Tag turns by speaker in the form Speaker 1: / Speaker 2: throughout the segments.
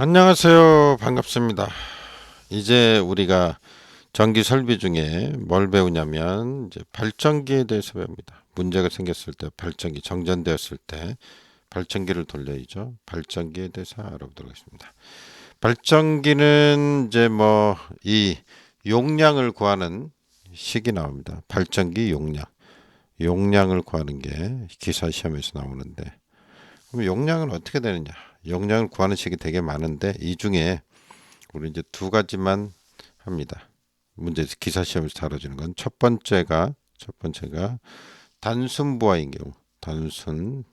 Speaker 1: 안녕하세요. 반갑습니다. 이제 우리가 전기 설비 중에 뭘 배우냐면 이제 발전기에 대해서 배웁니다. 문제가 생겼을 때 발전기 정전되었을 때 발전기를 돌려야죠. 발전기에 대해서 알아보도록 하겠습니다. 발전기는 이제 뭐 이 용량을 구하는 식이 나옵니다. 발전기 용량. 용량을 구하는 게 기사 시험에서 나오는데 그럼 용량은 어떻게 되느냐? 용량을 구하는 식이 되게 많은데 이 중에 우리 이제 두 가지만 합니다. 문제 기사 시험에서 다뤄지는 건 첫 번째가 첫 번째가 단순 부하인 경우 단순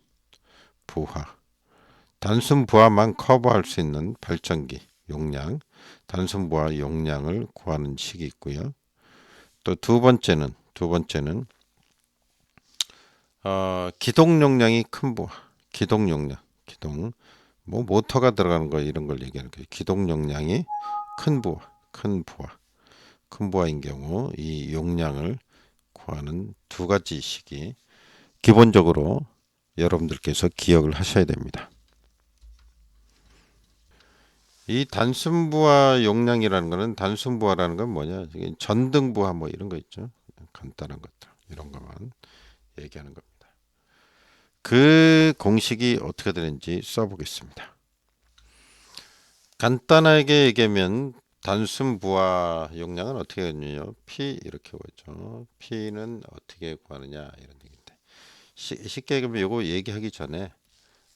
Speaker 1: 부하 단순 부하만 커버할 수 있는 발전기 용량 단순 부하 용량을 구하는 식이 있고요. 또 두 번째는 두 번째는 어, 기동 용량이 큰 부하 기동 용량 기동 뭐 모터가 들어가는 거 이런 걸 얘기하는 거예요. 기동 용량이 큰 부하, 큰 부하, 큰 부하인 경우 이 용량을 구하는 두 가지 식이 기본적으로 여러분들께서 기억을 하셔야 됩니다. 이 단순 부하 용량이라는 거는 단순 부하라는 건 뭐냐? 이게 전등 부하 뭐 이런 거 있죠. 간단한 것들 이런 것만 얘기하는 겁니다. 그 공식이 어떻게 되는지 써보겠습니다. 간단하게 얘기하면 단순 부하 용량은 어떻게 되느냐 P 이렇게 보죠. P는 어떻게 구하느냐 이런 얘기인데 시- 쉽게 얘기하면 이거 얘기하기 전에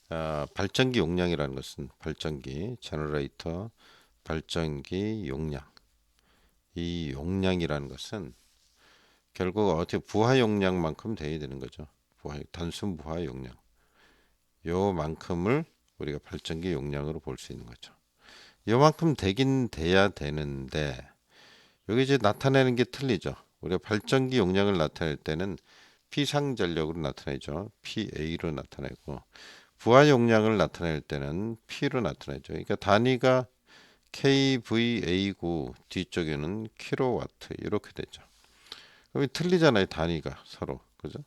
Speaker 1: 아, 발전기 용량이라는 것은 발전기 제너레이터 발전기 용량 이 용량이라는 것은 결국 어떻게 부하 용량만큼 돼야 되는 거죠. 부하 단순 부하 용량 요만큼을 우리가 발전기 용량으로 볼 수 있는 거죠. 요만큼 되긴 돼야 되는데 여기 이제 나타내는 게 틀리죠. 우리가 발전기 용량을 나타낼 때는 P상 전력으로 나타내죠. PA로 나타내고 부하 용량을 나타낼 때는 P로 나타내죠. 그러니까 단위가 kVA고 뒤쪽에는 킬로와트 이렇게 되죠. 그럼 틀리잖아요. 단위가 서로. 그죠?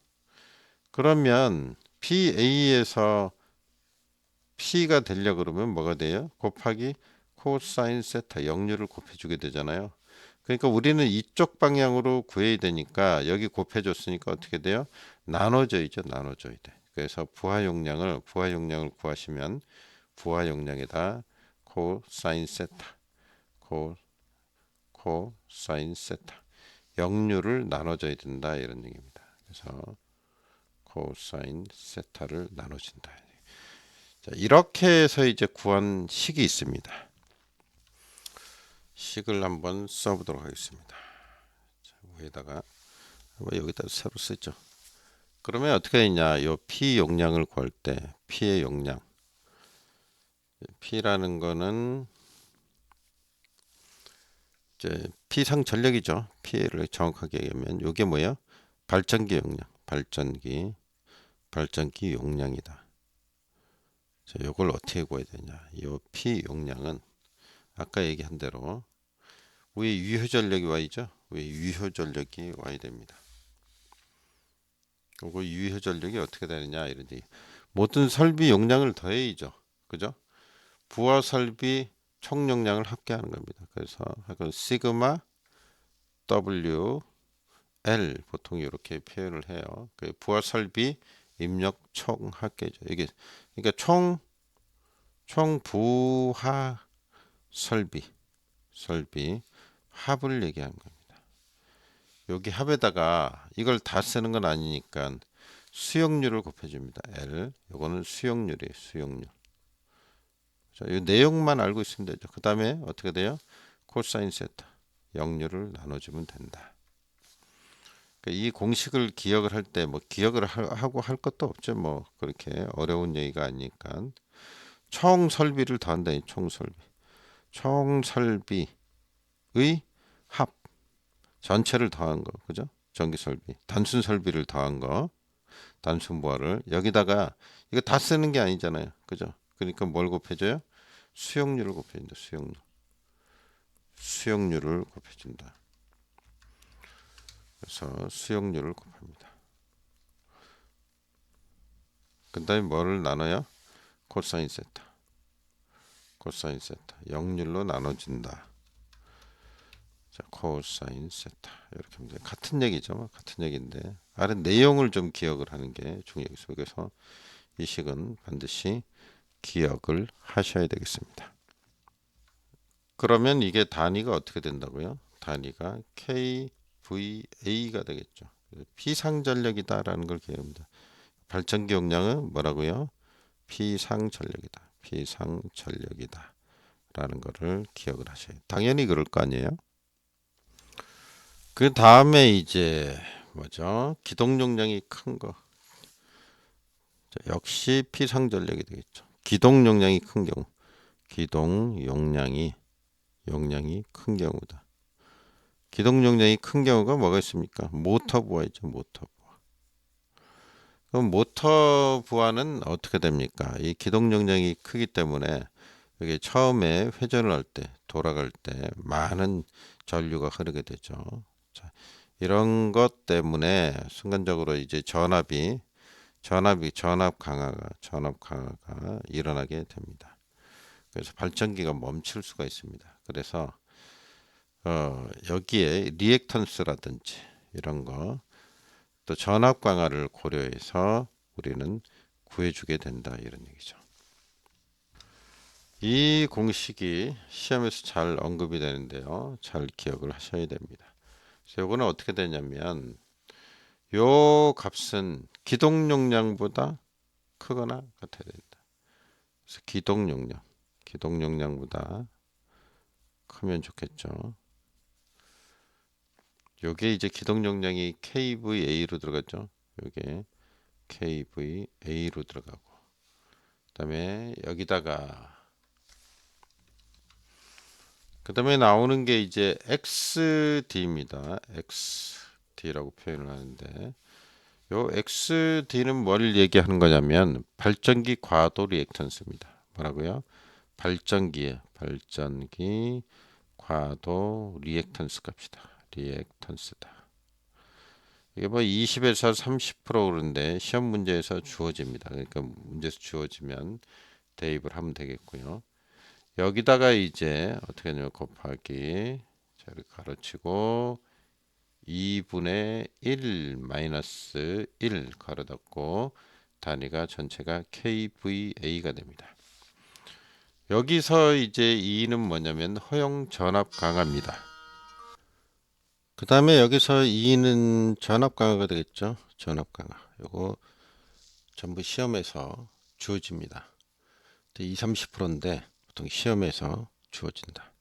Speaker 1: 그러면 PA에서 P가 되려 그러면 뭐가 돼요? 곱하기 코사인 세타 역률을 곱해주게 되잖아요. 그러니까 우리는 이쪽 방향으로 구해야 되니까 여기 곱해줬으니까 어떻게 돼요? 나눠져야죠. 나눠져야 돼. 그래서 부하 용량을 부하 용량을 구하시면 부하 용량에다 코사인 세타 코 코사인 세타 역률을 나눠줘야 된다 이런 얘기입니다. 그래서 코사인 세타를 나눠진다. 자, 이렇게 해서 이제 구한 식이 있습니다. 식을 한번 써보도록 하겠습니다. 자, 위에다가 뭐 여기다 새로 쓰죠. 그러면 어떻게 되냐? 요 P 용량을 구할 때 P의 용량 P라는 거는 이제 P상 전력이죠. P를 정확하게 얘기하면 이게 뭐예요? 발전기 용량, 발전기 발전기 용량이다. 자, 이걸 어떻게 구해야 되냐? 이 P 용량은 아까 얘기한 대로 위에 유효 전력이 Y죠? 위에 유효 전력이 Y 됩니다. 그리고 유효 전력이 어떻게 되느냐 이런 얘기. 모든 설비 용량을 더해야죠. 그죠? 부하 설비 총 용량을 합계하는 겁니다. 그래서 하여간 시그마 W L 보통 이렇게 표현을 해요. 그 부하 설비 입력 총 합계죠. 이게 그러니까 총 총 부하 설비 설비 합을 얘기하는 겁니다. 여기 합에다가 이걸 다 쓰는 건 아니니까 수용률을 곱해줍니다. L 요거는 수용률이에요. 수용률. 자, 이 내용만 알고 있으면 되죠. 그 다음에 어떻게 돼요? 코사인 세타 역률을 나눠주면 된다. 그러니까 이 공식을 기억을 할 때 뭐 기억을 하- 하고 할 것도 없죠. 뭐 그렇게 어려운 얘기가 아니니까 총 설비를 더한다. 총 설비. 총 설비의 합 전체를 더한 거. 그죠? 전기 설비. 단순 설비를 더한 거. 단순 부하를 여기다가 이거 다 쓰는 게 아니잖아요. 그죠? 그러니까 뭘 곱해줘요? 수용률을 곱해준다. 수용률. 수용률을 곱해준다. 그래서 수용률을 곱합니다. 그 다음에 뭐를 나눠요? 코사인 세타. 코사인 세타 역률로 나눠진다. 자, 코사인 세타 이렇게 하면. 같은 얘기죠. 뭐 같은 얘기인데 아래 내용을 좀 기억을 하는 게 중요하겠습니다. 그래서 이 식은 반드시 기억을 하셔야 되겠습니다. 그러면 이게 단위가 어떻게 된다고요? 단위가 kVA가 되겠죠. 피상전력이다라는 걸 기억합니다. 발전기 용량은 뭐라고요? 피상전력이다. 피상전력이다. 라는 거를 기억을 하셔야 돼요. 당연히 그럴 거 아니에요? 그 다음에 이제 뭐죠? 기동 용량이 큰 거. 자, 역시 피상전력이 되겠죠. 기동 용량이 큰 경우. 기동 용량이 용량이 큰 경우다. 기동 용량이 큰 경우가 뭐가 있습니까? 모터 부하 있죠. 모터 부하. 그럼 모터 부하는 어떻게 됩니까? 이 기동 용량이 크기 때문에 이게 처음에 회전을 할 때, 돌아갈 때 많은 전류가 흐르게 되죠. 자, 이런 것 때문에 순간적으로 이제 전압이 전압이 전압 강화가 전압 강화가 일어나게 됩니다. 그래서 발전기가 멈출 수가 있습니다. 그래서 어, 여기에 리액턴스라든지 이런 거 또 전압 강화를 고려해서 우리는 구해주게 된다 이런 얘기죠. 이 공식이 시험에서 잘 언급이 되는데요. 잘 기억을 하셔야 됩니다. 그래서 요거는 어떻게 되냐면 요 값은 기동 용량보다 크거나 같아야 된다. 그래서 기동 용량, 기동 용량보다 크면 좋겠죠. 요게 이제 기동 용량이 KVA로 들어갔죠. 요게 KVA로 들어가고 그다음에 여기다가 그다음에 나오는 게 이제 XD입니다. XD라고 표현을 하는데 요 XD는 뭘 얘기하는 거냐면 발전기 과도 리액턴스입니다. 뭐라고요? 발전기에 발전기 과도 리액턴스 값이다. 리액턴스다. 이게 뭐 20에서 30% 그런데 시험 문제에서 주어집니다. 그러니까 문제에서 주어지면 대입을 하면 되겠고요. 여기다가 이제 어떻게 하냐면 곱하기 자를 가로치고 2분의 1 마이너스 1 가로 닫고 단위가 전체가 kVA가 됩니다. 여기서 이제 2는 뭐냐면 허용 전압 강화입니다. 그 다음에 여기서 2는 전압 강화가 되겠죠. 전압 강화. 요거 전부 시험에서 주어집니다. 2, 30%인데 보통 시험에서 주어진다.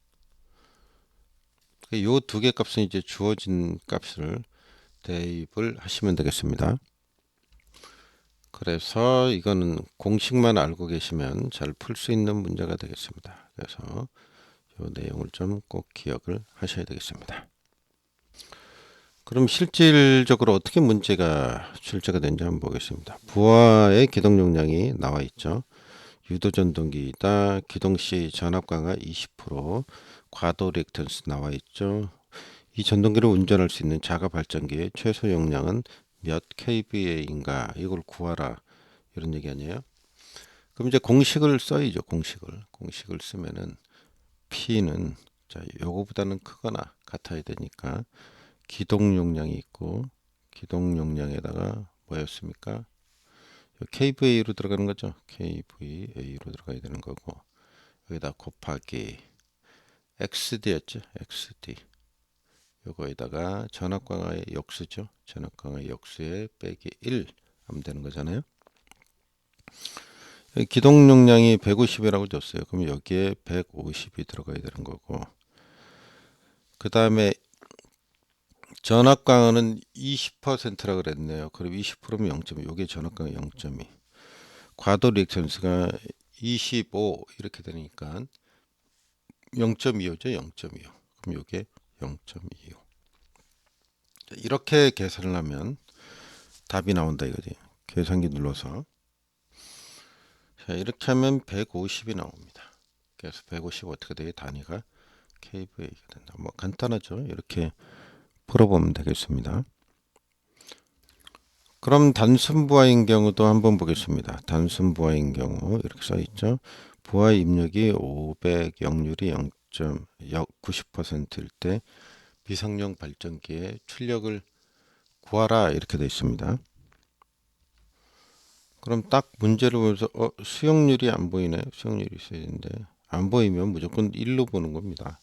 Speaker 1: 요 두 개 값은 이제 주어진 값을 대입을 하시면 되겠습니다. 그래서 이거는 공식만 알고 계시면 잘 풀 수 있는 문제가 되겠습니다. 그래서 요 내용을 좀 꼭 기억을 하셔야 되겠습니다. 그럼 실질적으로 어떻게 문제가 출제가 되는지 한번 보겠습니다. 부하의 기동 용량이 나와 있죠. 유도 전동기이다. 기동 시 전압 강화 20%, 과도 리액턴스 나와 있죠. 이 전동기를 운전할 수 있는 자가 발전기의 최소 용량은 몇 kVA인가 이걸 구하라 이런 얘기 아니에요? 그럼 이제 공식을 써야죠. 공식을 공식을 쓰면은 P는 자 요거보다는 크거나 같아야 되니까 기동 용량이 있고 기동 용량에다가 뭐였습니까? KVA로 들어가는 거죠. KVA로 들어가야 되는 거고 여기다 곱하기 XD였죠. XD 요거에다가 전압 강화의 역수죠. 전압 강화의 역수에 빼기 1 하면 되는 거잖아요. 기동 용량이 150이라고 줬어요. 그럼 여기에 150이 들어가야 되는 거고 그 다음에 전압 강화는 20%라 그랬네요. 그럼 20%면 0.2. 요게 전압 강화 0.2. 과도 리액션스가 25 이렇게 되니까 0.25죠. 0.25. 그럼 요게 0.25. 이렇게 계산을 하면 답이 나온다 이거지. 계산기 눌러서 자 이렇게 하면 150이 나옵니다. 그래서 150 어떻게 되게 단위가 kVA가 된다. 뭐 간단하죠. 이렇게 풀어보면 되겠습니다. 그럼 단순 부하인 경우도 한번 보겠습니다. 단순 부하인 경우 이렇게 써 있죠. 부하 입력이 500, 역률이 0.90%일 때 미상용 발전기의 출력을 구하라 이렇게 되어 있습니다. 그럼 딱 문제를 보면서 어, 수용률이 안 보이네. 수용률이 있어야 되는데 안 보이면 무조건 1로 보는 겁니다.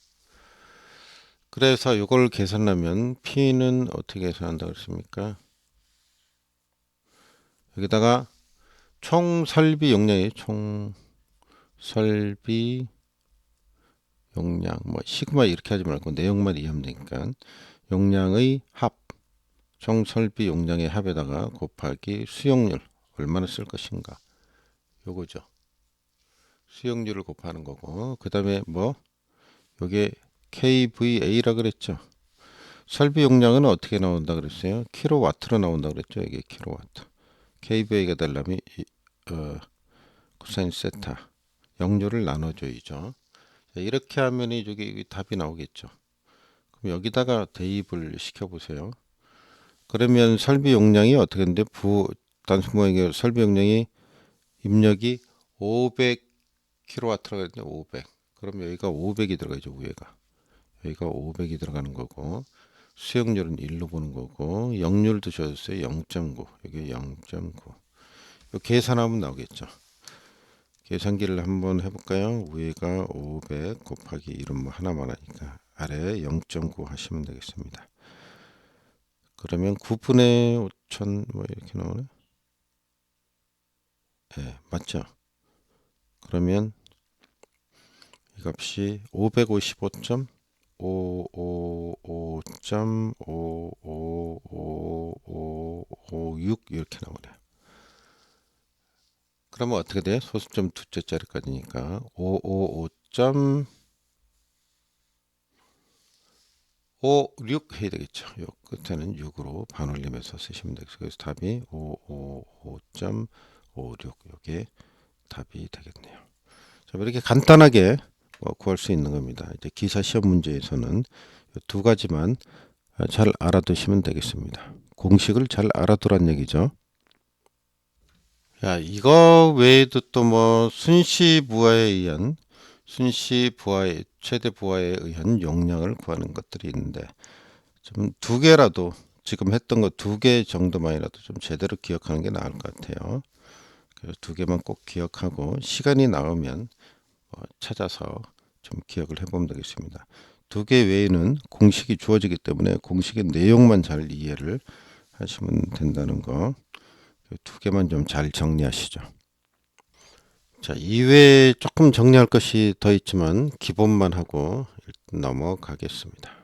Speaker 1: 그래서 이걸 계산하면 P는 어떻게 계산한다 그랬습니까? 여기다가 총 설비 용량이 총 설비 용량 뭐 시그마 이렇게 하지 말고 내용만 이해하면 되니까 용량의 합 총 설비 용량의 합에다가 곱하기 수용률 얼마나 쓸 것인가. 요거죠. 수용률을 곱하는 거고 그 다음에 뭐? 요게 KVA라 그랬죠 설비 용량은 어떻게 나온다 그랬어요 킬로와트로 나온다 그랬죠 이게 킬로와트 KVA가 이, 어, 코사인 세타 역률을 나눠줘야죠 자, 이렇게 하면 이쪽에 답이 나오겠죠. 그럼 여기다가 대입을 시켜보세요. 그러면 설비 용량이 어떻게 되는데 부 단순 모양의 설비 용량이 입력이 500kW라고 했는데 500. 그럼 여기가 500이 들어가죠 위에가. 여기가 500이 들어가는 거고 수용률은 1로 보는 거고 역률도 주셨어요 0.9 여기 0.9. 요 계산하면 나오겠죠. 계산기를 한번 해볼까요? 위가 500 곱하기 이름 뭐 하나만 하니까 아래 0.9 하시면 되겠습니다. 그러면 9분의 5천 뭐 이렇게 나오네. 네, 맞죠? 그러면 이 값이 555.555.55556 이렇게 나오네요. 그러면 어떻게 돼? 소수점 두째 자리까지니까 555. 56 해야 되겠죠. 요 끝에는 6으로 반올림해서 쓰시면 되겠어요. 그래서 답이 555.56 이게 답이 되겠네요. 자, 이렇게 간단하게 뭐 구할 수 있는 겁니다. 이제 기사 시험 문제에서는 두 가지만 잘 알아두시면 되겠습니다. 공식을 잘 알아두란 얘기죠. 야, 이거 외에도 또 뭐 순시 부하에 의한 순시 부하의 최대 부하에 의한 용량을 구하는 것들이 있는데 좀 두 개라도 지금 했던 거 두 개 정도만이라도 좀 제대로 기억하는 게 나을 것 같아요. 그래서 두 개만 꼭 기억하고 시간이 나오면 어, 찾아서 좀 기억을 해보면 되겠습니다. 두 개 외에는 공식이 주어지기 때문에 공식의 내용만 잘 이해를 하시면 된다는 거. 두 개만 좀 잘 정리하시죠. 자, 이외에 조금 정리할 것이 더 있지만 기본만 하고 넘어가겠습니다.